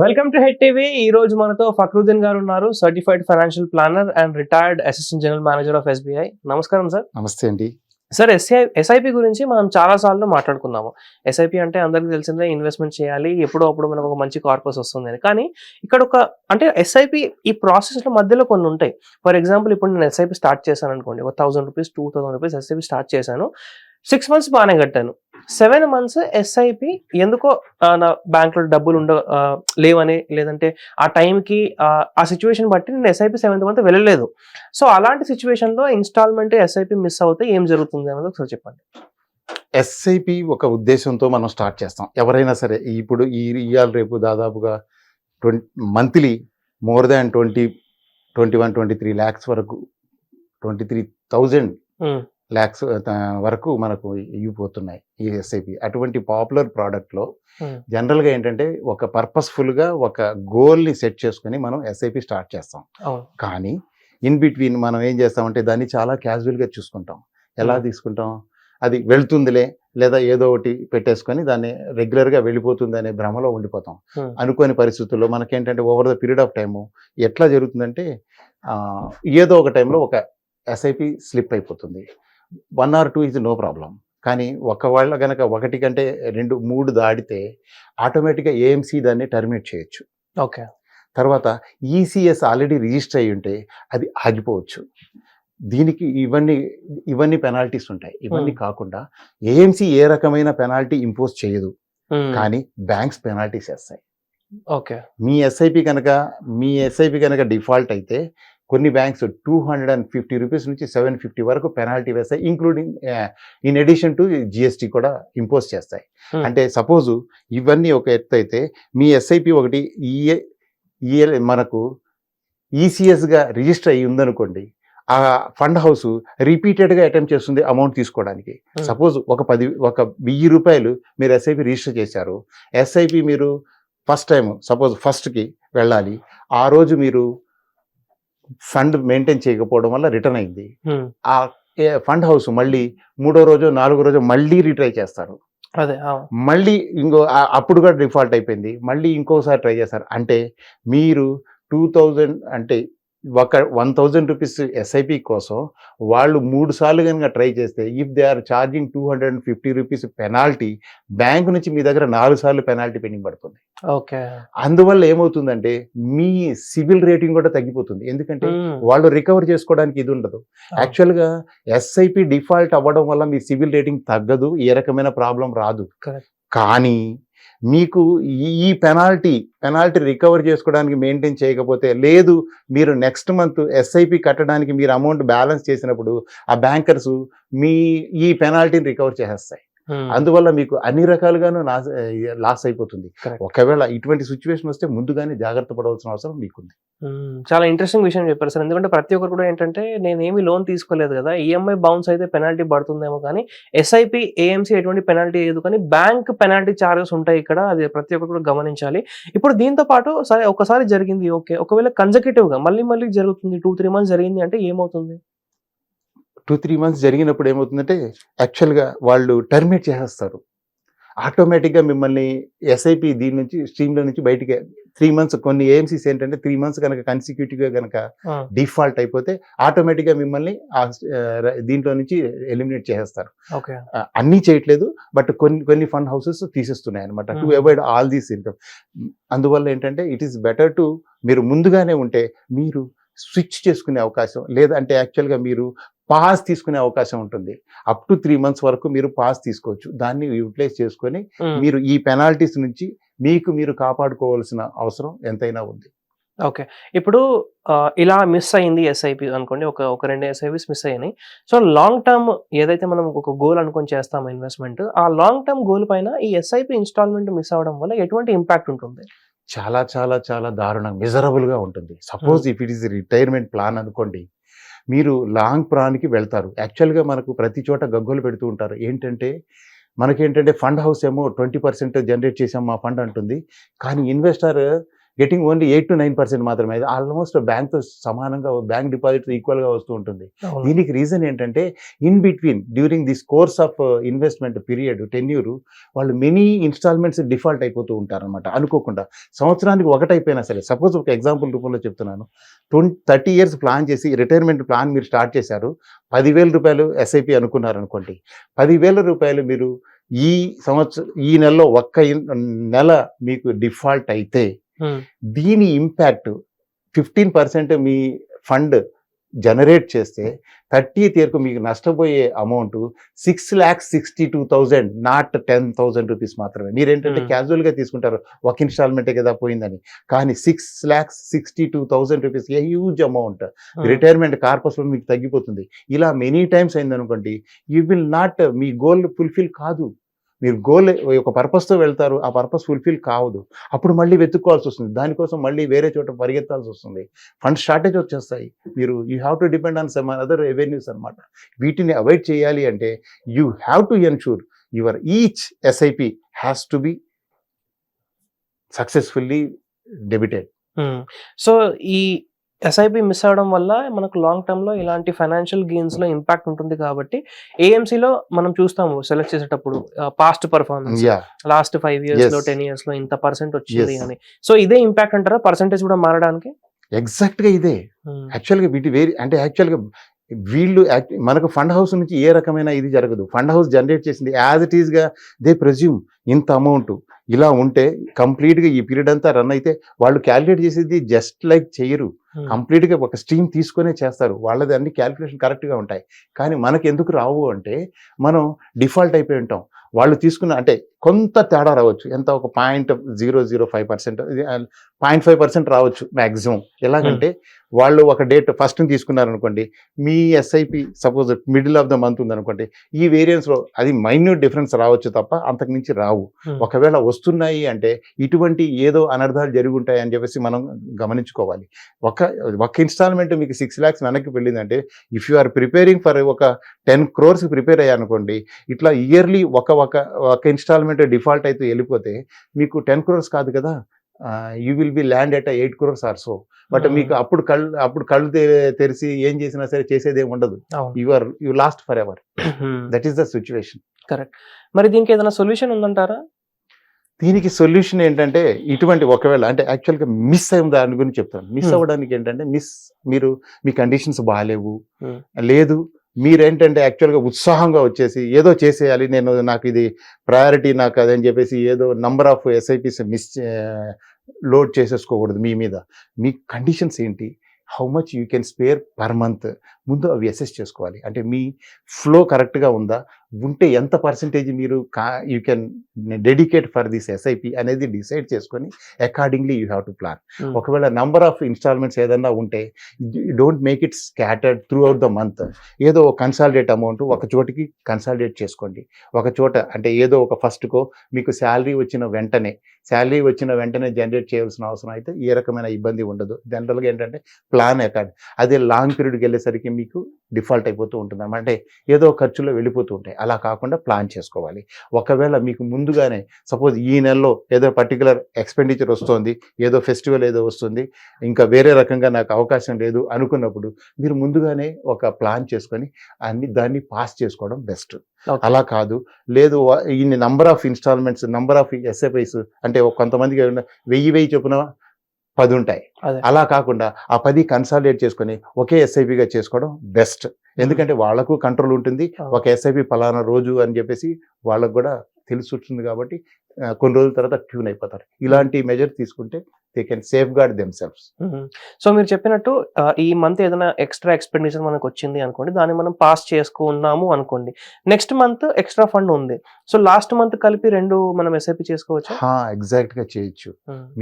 Welcome to head TV ఈ రోజు మనతో ఫక్రుద్దీన్ గారు ఉన్నారు certified financial planner and retired assistant general manager of SBI నమస్కారం సార్. నమస్తే అండి. సార్ ఎస్ఐ ఎస్ఐపి గురించి మనం చాలా సార్లు మాట్లాడుకున్నాము. ఎస్ఐపి అంటే అందరికీ తెలిసిందే ఇన్వెస్ట్మెంట్ చేయాలి ఎప్పుడో అప్పుడు మనకు ఒక మంచి కార్పస్ వస్తుంది అని. కానీ ఇక్కడ ఒక అంటే ఎస్ఐపి ఈ ప్రాసెస్లో మధ్యలో కొన్ని ఉంటాయి. ఫర్ ఎగ్జాంపుల్ ఇప్పుడు నేను ఎస్ఐపి స్టార్ట్ చేశాను అనుకోండి. ఒక thousand rupees two thousand rupees SIP start చేశాను. సిక్స్ మంత్స్ బాగానే కట్టాను. సెవెన్ మంత్స్ ఎస్ఐపి ఎందుకో నా బ్యాంకులో డబ్బులు ఉండ లేవని లేదంటే ఆ టైంకి ఆ సిచ్యువేషన్ బట్టి నేను ఎస్ఐపి సెవెంత్ మంత్ వెళ్ళలేదు. సో అలాంటి సిచ్యువేషన్లో ఇన్స్టాల్మెంట్ ఎస్ఐపి మిస్ అవుతే ఏం జరుగుతుంది అన్నది ఒకసారి చెప్పండి. ఎస్ఐపి ఒక ఉద్దేశంతో మనం స్టార్ట్ చేస్తాం. ఎవరైనా సరే ఇప్పుడు ఈ ఇవాళ రేపు దాదాపుగా twenty monthly more than twenty twenty one twenty three lakhs వరకు ట్వంటీ త్రీ థౌజండ్. ల్యాక్స్ వరకు మనకు ఇవ్వబోతున్నాయి ఈ ఎస్ఐపి. అటువంటి పాపులర్ ప్రోడక్ట్లో. జనరల్గా ఏంటంటే ఒక పర్పస్ఫుల్గా ఒక గోల్ని సెట్ చేసుకొని మనం ఎస్ఐపి స్టార్ట్ చేస్తాం. కానీ ఇన్ బిట్వీన్ మనం ఏం చేస్తామంటే దాన్ని చాలా క్యాజువల్గా చూసుకుంటాం. ఎలా. తీసుకుంటాం? అది వెళ్తుందిలే లేదా ఏదో ఒకటి పెట్టేసుకొని దాన్ని రెగ్యులర్గా వెళ్ళిపోతుంది అనే భ్రమలో ఉండిపోతాం. అనుకోని పరిస్థితుల్లో మనకేంటంటే over the period of time ఎట్లా జరుగుతుందంటే ఏదో ఒక టైంలో ఒక ఎస్ఐపి స్లిప్ అయిపోతుంది. One or two is no problem. కానీ ఒకవేళ కనుక ఒకటి కంటే రెండు మూడు దాడితే ఆటోమేటిక్గా ఏఎంసీ దాన్ని టర్మినేట్ చేయొచ్చు. ఓకే. తర్వాత ఈసీఎస్ ఆల్రెడీ రిజిస్టర్ అయ్యి ఉంటే అది ఆగిపోవచ్చు. దీనికి ఇవన్నీ ఇవన్నీ పెనాల్టీస్ ఉంటాయి. ఇవన్నీ. కాకుండా ఏఎంసీ ఏ రకమైన పెనాల్టీ ఇంపోజ్ చేయదు. కానీ బ్యాంక్స్ పెనాల్టీస్ వేస్తాయి. ఓకే. మీ ఎస్ఐపి కనుక మీ ఎస్ఐపి కనుక డిఫాల్ట్ అయితే కొన్ని banks two hundred and fifty rupees నుంచి సెవెన్ ఫిఫ్టీ వరకు పెనాల్టీ వేస్తాయి including in addition to GST కూడా ఇంపోజ్ చేస్తాయి Hmm. అంటే సపోజు ఇవన్నీ ఒక ఎత్తు అయితే మీ ఎస్ఐపి ఒకటి ఈఏ ఈఏ మనకు ఈసీఎస్గా రిజిస్టర్ అయ్యి ఉందనుకోండి ఆ ఫండ్ హౌస్ రిపీటెడ్గా అటెంప్ట్ చేస్తుంది అమౌంట్ తీసుకోవడానికి Hmm. సపోజ్ ఒక పది ఒక వెయ్యి రూపాయలు మీరు ఎస్ఐపి రిజిస్టర్ చేశారు ఎస్ఐపి మీరు ఫస్ట్ టైం సపోజ్ ఫస్ట్కి వెళ్ళాలి ఆ రోజు మీరు ఫండ్ మెయింటైన్ చేయకపోవడం వల్ల రిటర్న్ అయింది. ఆ ఫండ్ హౌస్ మళ్ళీ మూడో రోజు నాలుగో రోజు మళ్ళీ రీట్రై చేస్తారు. అదే మళ్ళీ ఇంకో అప్పుడు కూడా డిఫాల్ట్ అయిపోయింది. మళ్ళీ ఇంకోసారి ట్రై చేస్తారు. అంటే మీరు టూ థౌజండ్ అంటే ఒక వన్ థౌజండ్ రూపీస్ ఎస్ఐపి కోసం వాళ్ళు మూడు సార్లు కనుక ట్రై చేస్తే if they are charging two hundred and fifty rupees penalty bank నుంచి మీ దగ్గర నాలుగు సార్లు పెనాల్టీ పెండింగ్ పడుతుంది. ఓకే. అందువల్ల ఏమవుతుందంటే మీ సివిల్ రేటింగ్ కూడా తగ్గిపోతుంది. ఎందుకంటే వాళ్ళు రికవర్ చేసుకోవడానికి ఇది ఉండదు. యాక్చువల్గా ఎస్ఐపి డిఫాల్ట్ అవ్వడం వల్ల మీ సివిల్ రేటింగ్ తగ్గదు ఏ రకమైన ప్రాబ్లం రాదు. కానీ మీకు ఈ- ఈ పెనాల్టీ పెనాల్టీ రికవర్ చేసుకోవడానికి మెయింటైన్ చేయకపోతే లేదు మీరు నెక్స్ట్ మంత్ ఎస్ఐపి కట్టడానికి మీరు అమౌంట్ బ్యాలెన్స్ చేసినప్పుడు ఆ బ్యాంకర్స్ మీ ఈ పెనాల్టీని రికవర్ చేసేస్తాయి. అందువల్ల మీకు అన్ని రకాలుగాను లాస్ అయిపోతుంది. ఒకవేళ ఇటువంటి సిచ్యువేషన్ వస్తే ముందుగానే జాగ్రత్త పడవలసిన అవసరం మీకుంది. చాలా ఇంట్రెస్టింగ్ విషయం చెప్పారు సార్. ఎందుకంటే ప్రతి ఒక్కరు కూడా ఏంటంటే నేను ఏమి లోన్ తీసుకోలేదు కదా ఈఎంఐ బౌన్స్ అయితే పెనాల్టీ పడుతుందేమో కానీ ఎస్ఐపి ఏఎంసీ ఎటువంటి పెనాల్టీ లేదు కానీ బ్యాంక్ పెనాల్టీ చార్జెస్ ఉంటాయి ఇక్కడ. అది ప్రతి ఒక్కరు కూడా గమనించాలి. ఇప్పుడు దీంతో పాటు సరే ఒకసారి జరిగింది ఓకే. ఒకవేళ కన్జర్కేటివ్గా మళ్ళీ మళ్ళీ జరుగుతుంది టూ త్రీ మంత్స్ జరిగింది అంటే ఏమవుతుంది? టూ త్రీ మంత్స్ జరిగినప్పుడు ఏమవుతుందంటే యాక్చువల్గా వాళ్ళు టర్మినేట్ చేసేస్తారు. ఆటోమేటిక్గా మిమ్మల్ని ఎస్ఐపి దీని నుంచి స్ట్రీమ్లో నుంచి బయటికి త్రీ మంత్స్ కొన్ని ఏఎంసీస్ ఏంటంటే త్రీ మంత్స్ కనుక కన్సిక్యూటివ్గా కనుక డిఫాల్ట్ అయిపోతే ఆటోమేటిక్గా మిమ్మల్ని దీంట్లో నుంచి ఎలిమినేట్ చేసేస్తారు. అన్నీ చేయట్లేదు బట్ కొన్ని కొన్ని ఫండ్ హౌసెస్ తీసేస్తున్నాయి అనమాట to. Avoid all these income. అందువల్ల ఏంటంటే ఇట్ ఈస్ బెటర్ టు మీరు ముందుగానే ఉంటే మీరు స్విచ్ చేసుకునే అవకాశం లేదంటే యాక్చువల్గా మీరు పాస్ తీసుకునే అవకాశం ఉంటుంది. అప్ టు త్రీ మంత్స్ వరకు మీరు పాస్ తీసుకోవచ్చు. దాన్ని యూటిలైజ్ చేసుకొని మీరు ఈ పెనాల్టీస్ నుంచి మీకు మీరు కాపాడుకోవాల్సిన అవసరం ఎంతైనా ఉంది. ఓకే. ఇప్పుడు ఇలా మిస్ అయింది ఎస్ఐపి అనుకోండి. ఒక ఒక రెండు ఎస్ఐపిస్ మిస్ అయ్యాయి సో లాంగ్ టర్మ్ ఏదైతే మనం ఒక గోల్ అనుకొని చేస్తాం ఇన్వెస్ట్మెంట్ ఆ లాంగ్ టర్మ్ గోల్ పైన ఈ ఎస్ఐపి ఇన్స్టాల్మెంట్ మిస్ అవడం వల్ల ఎటువంటి ఇంపాక్ట్ ఉంటుంది? చాలా చాలా చాలా దారుణం మిజరబుల్గా ఉంటుంది. Suppose if it is retirement plan అనుకోండి. మీరు లాంగ్ ప్రాన్కి వెళ్తారు. యాక్చువల్గా మనకు ప్రతి చోట గగ్గోలు పెడుతూ ఉంటారు. ఏంటంటే మనకేంటంటే ఫండ్ హౌస్ ఏమో ట్వంటీ పర్సెంట్ జనరేట్ చేసాం మా ఫండ్ అంటుంది. కానీ investor getting only eight to nine percent మాత్రమే. ఆల్మోస్ట్ బ్యాంక్తో సమానంగా బ్యాంక్ డిపాజిట్ ఈక్వల్గా వస్తూ ఉంటుంది. దీనికి రీజన్ ఏంటంటే in between during this course of investment period tenure వాళ్ళు మెనీ ఇన్స్టాల్మెంట్స్ డిఫాల్ట్ అయిపోతూ ఉంటారన్నమాట. అనుకోకుండా సంవత్సరానికి ఒకటైపోయినా సరే సపోజ్ ఒక ఎగ్జాంపుల్ రూపంలో చెప్తున్నాను. ట్వంటీ థర్టీ ఇయర్స్ ప్లాన్ చేసి రిటైర్మెంట్ ప్లాన్ మీరు స్టార్ట్ చేశారు. పదివేల రూపాయలు ఎస్ఐపి అనుకున్నారు అనుకోండి పదివేల రూపాయలు మీరు ఈ సంవత్సరం ఈ నెలలో ఒక్క నెల మీకు డిఫాల్ట్ అయితే దీని ఇంపాక్ట్ ఫిఫ్టీన్ పర్సెంట్ మీ ఫండ్ జనరేట్ చేస్తే థర్టీ ఇయర్కు మీకు నష్టపోయే amount six lakhs sixty two thousand not ten thousand rupees మాత్రమే. మీరేంటంటే Hmm. క్యాజువల్గా తీసుకుంటారు ఒక ఇన్స్టాల్మెంటే కదా పోయిందని. కానీ six lakhs sixty two thousand rupees a huge amount um, retirement కార్పస్లో మీకు తగ్గిపోతుంది. ఇలా మెనీ టైమ్స్ అయింది అనుకోండి యూ విల్ నాట్ మీ గోల్ ఫుల్ఫిల్ కాదు. మీరు గోల్ ఒక పర్పస్తో వెళ్తారు ఆ పర్పస్ ఫుల్ఫిల్ కావదు. అప్పుడు మళ్ళీ వెతుక్కోవాల్సి వస్తుంది. దానికోసం మళ్ళీ వేరే చోట పరిగెత్తాల్సి వస్తుంది. ఫండ్ షార్టేజ్ వచ్చేస్తాయి. మీరు you have to depend on some other revenues అనమాట వీటిని అవాయిడ్ చేయాలి అంటే you have to ensure your each SIP has to be successfully debited so ఈ ఎస్ఐపి మిస్ అవడం వల్ల మనకు లాంగ్ టర్మ్లో ఇలాంటి ఫైనాన్షియల్ గెయిన్స్లో ఇంపాక్ట్ ఉంటుంది కాబట్టి AMC లో మనం చూస్తాము సెలెక్ట్ చేసేటప్పుడు past performance last five years Yes. లో టెన్ ఇయర్స్లో ఇంత పర్సెంట్ వచ్చింది. అని. సో ఇదే ఇంపాక్ట్ అంటారా? పర్సెంటేజ్ కూడా మారడానికి? ఎగ్జాక్ట్గా ఇదే. యాక్చువల్గా వీటి వేరి అంటే యాక్చువల్గా వీళ్ళు మనకు ఫండ్ హౌస్ నుంచి ఏ రకమైన ఇది జరగదు. ఫండ్ హౌస్ జనరేట్ చేసింది యాజ్ ఇట్ ఈస్గా దే ప్రజ్యూమ్ ఇంత అమౌంట్ ఇలా ఉంటే కంప్లీట్గా ఈ పీరియడ్ అంతా రన్ అయితే వాళ్ళు క్యాలిక్యులేట్ చేసేది జస్ట్ లైక్ చేయరు. కంప్లీట్గా ఒక స్ట్రీమ్ తీసుకొనే చేస్తారు. వాళ్ళది అన్ని క్యాలిక్యులేషన్ కరెక్ట్గా ఉంటాయి. కానీ మనకి ఎందుకు రావు అంటే మనం డిఫాల్ట్ అయిపోయి ఉంటాం. వాళ్ళు తీసుకున్న అంటే కొంత తేడా రావచ్చు. ఎంత? ఒక point zero zero five percent point five percent రావచ్చు మ్యాక్సిమం ఎలాగంటే వాళ్ళు ఒక డేట్ ఫస్ట్ తీసుకున్నారనుకోండి మీ SIP suppose middle of the month ఉందనుకోండి ఈ వేరియన్స్లో అది మైన్యూట్ డిఫరెన్స్ రావచ్చు తప్ప అంతకు మించి రావు. ఒకవేళ వస్తున్నాయి అంటే ఇటువంటి ఏదో అనర్థాలు జరిగి ఉంటాయి అని చెప్పేసి మనం గమనించుకోవాలి. ఒక ఒక ఇన్స్టాల్మెంట్ మీకు సిక్స్ ల్యాక్స్ వెనక్కి వెళ్ళిందంటే if you are preparing for ఒక టెన్ క్రోర్స్ ప్రిపేర్ అయ్యానుకోండి ఇట్లా ఇయర్లీ ఒక ఒక ఒక ఇన్స్టాల్మెంట్ డిఫాల్ట్ అయితే వెళ్ళిపోతే మీకు టెన్ క్రోర్స్ కాదు కదా you will be land at eight crores or so but మీకు అప్పుడు కళ్ళు అప్పుడు కళ్ళు తెరిచి ఏం చేసినా సరే చేసేది ఏమి ఉండదు. అవును. You are you lost forever that is the situation మరి దీనికి ఏదైనా సొల్యూషన్ ఉందంటారా? దీనికి సొల్యూషన్ ఏంటంటే ఇటువంటి ఒకవేళ అంటే యాక్చువల్గా మిస్ అయిన దాని గురించి చెప్తాను మిస్ Hmm. అవ్వడానికి ఏంటంటే మిస్ మీరు మీ కండిషన్స్ బాగాలేవు Hmm. లేదు మీరేంటంటే యాక్చువల్గా ఉత్సాహంగా వచ్చేసి ఏదో చేసేయాలి నేను నాకు ఇది ప్రయారిటీ నాకు అదని చెప్పేసి ఏదో number of SIPs miss load చేసేసుకోకూడదు మీ మీద. మీ కండిషన్స్ ఏంటి? How much you can spare per month ముందు అవి అసెస్ చేసుకోవాలి. అంటే మీ ఫ్లో కరెక్ట్గా ఉందా? ఉంటే ఎంత పర్సంటేజ్ మీరు కా you can dedicate for this SIP అనేది డిసైడ్ చేసుకొని accordingly you have to plan. ఒకవేళ నంబర్ ఆఫ్ ఇన్స్టాల్మెంట్స్ ఏదన్నా ఉంటే don't make it scattered throughout the month ఏదో ఒక కన్సాలిడేట్ అమౌంట్ ఒక చోటికి కన్సాలిడేట్ చేసుకోండి. ఒక చోట అంటే ఏదో ఒక ఫస్ట్కో మీకు శాలరీ వచ్చిన వెంటనే శాలరీ వచ్చిన వెంటనే జనరేట్ చేయాల్సిన అవసరం అయితే ఏ రకమైన ఇబ్బంది ఉండదు. జనరల్గా ఏంటంటే ప్లాన్ అకార్డ్ అదే లాంగ్ పీరియడ్కి వెళ్ళేసరికి మీకు డిఫాల్ట్ అయిపోతూ ఉంటుంది అంటే ఏదో ఖర్చులో వెళ్ళిపోతూ ఉంటాయి. అలా కాకుండా ప్లాన్ చేసుకోవాలి. ఒకవేళ మీకు ముందుగానే సపోజ్ ఈ నెలలో ఏదో పర్టికులర్ ఎక్స్పెండిచర్ వస్తుంది ఏదో ఫెస్టివల్ ఏదో వస్తుంది ఇంకా వేరే రకంగా నాకు అవకాశం లేదు అనుకున్నప్పుడు మీరు ముందుగానే ఒక ప్లాన్ చేసుకొని అన్ని దాన్ని పాస్ చేసుకోవడం బెస్ట్. అలా కాదు. లేదు ఇన్ని number of instalments number of SFIs అంటే కొంతమందికి వెయ్యి వెయ్యి చొప్పున పది ఉంటాయి. అలా కాకుండా ఆ పది కన్సాలిడేట్ చేసుకొని ఒకే ఎస్ఐపిగా చేసుకోవడం బెస్ట్ ఎందుకంటే వాళ్ళకు కంట్రోల్ ఉంటుంది. ఒక ఎస్ఐపి పలానా రోజు అని చెప్పేసి వాళ్ళకు కూడా తెలిసి ఉంటుంది కాబట్టి కొన్ని రోజుల తర్వాత ట్యూన్ అయిపోతారు. ఇలాంటి మెజర్ తీసుకుంటే they can safeguard themselves so మీరు చెప్పినట్టు ఈ మంత్ ఏదైనా ఎక్స్ట్రా ఎక్స్పెండిచర్ మనకు వచ్చింది అనుకోండి దాన్ని మనం పాస్ చేసుకున్నాము అనుకోండి. నెక్స్ట్ మంత్ ఎక్స్ట్రా ఫండ్ ఉంది. సో లాస్ట్ మంత్ కలిపి రెండు మనం ఎస్ఐపి చేసుకోవచ్చా? ఎగ్జాక్ట్గా చేయొచ్చు.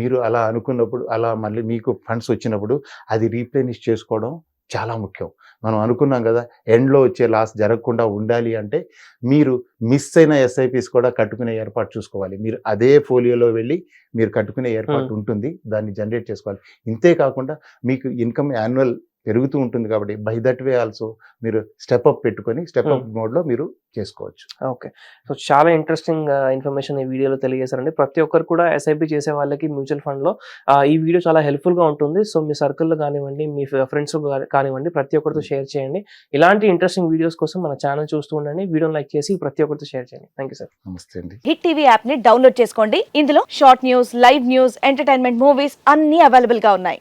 మీరు అలా అనుకున్నప్పుడు అలా మళ్ళీ మీకు ఫండ్స్ వచ్చినప్పుడు అది రీప్లేనిష్ చేసుకోవడం చాలా ముఖ్యం. మనం అనుకున్నాం కదా ఎండ్లో వచ్చే లాస్ జరగకుండా ఉండాలి అంటే మీరు మిస్ అయిన ఎస్ఐపిస్ కూడా కట్టుకునే ఏర్పాటు చూసుకోవాలి. మీరు అదే ఫోలియోలో వెళ్ళి మీరు కట్టుకునే ఏర్పాటు ఉంటుంది. దాన్ని జనరేట్ చేసుకోవాలి. ఇంతే కాకుండా మీకు ఇన్కమ్ యాన్యువల్ పెరుగుతూ ఉంటుంది కాబట్టి బై దట్ వే ఆల్సో మీరు స్టెప్ అప్ పెట్టుకొని స్టెప్ అప్ మోడ్లో మీరు చేసుకోవచ్చు. ఓకే సో చాలా ఇంట్రెస్టింగ్ ఇన్ఫర్మేషన్ ఈ వీడియోలో తెలియజేశారండి. ప్రతి ఒక్కరు కూడా ఎస్ఐపి చేసే వాళ్ళకి మ్యూచువల్ ఫండ్లో ఈ వీడియో చాలా హెల్ప్ఫుల్గా ఉంటుంది. సో మీ సర్కిల్లో కానివ్వండి మీ ఫ్రెండ్స్ కానివ్వండి ప్రతి ఒక్కరితో షేర్ చేయండి. ఇలాంటి ఇంట్రెస్టింగ్ వీడియోస్ కోసం మన ఛానల్ చూస్తూ ఉండండి. వీడియోని లైక్ చేసి ప్రతి ఒక్కరితో షేర్ చేయండి. థ్యాంక్ యూ సార్ నమస్తే అండి. హిట్ టీవీ యాప్ని డౌన్లోడ్ చేసుకోండి. ఇందులో short news live news entertainment movies అన్ని అవైలబుల్గా ఉన్నాయి.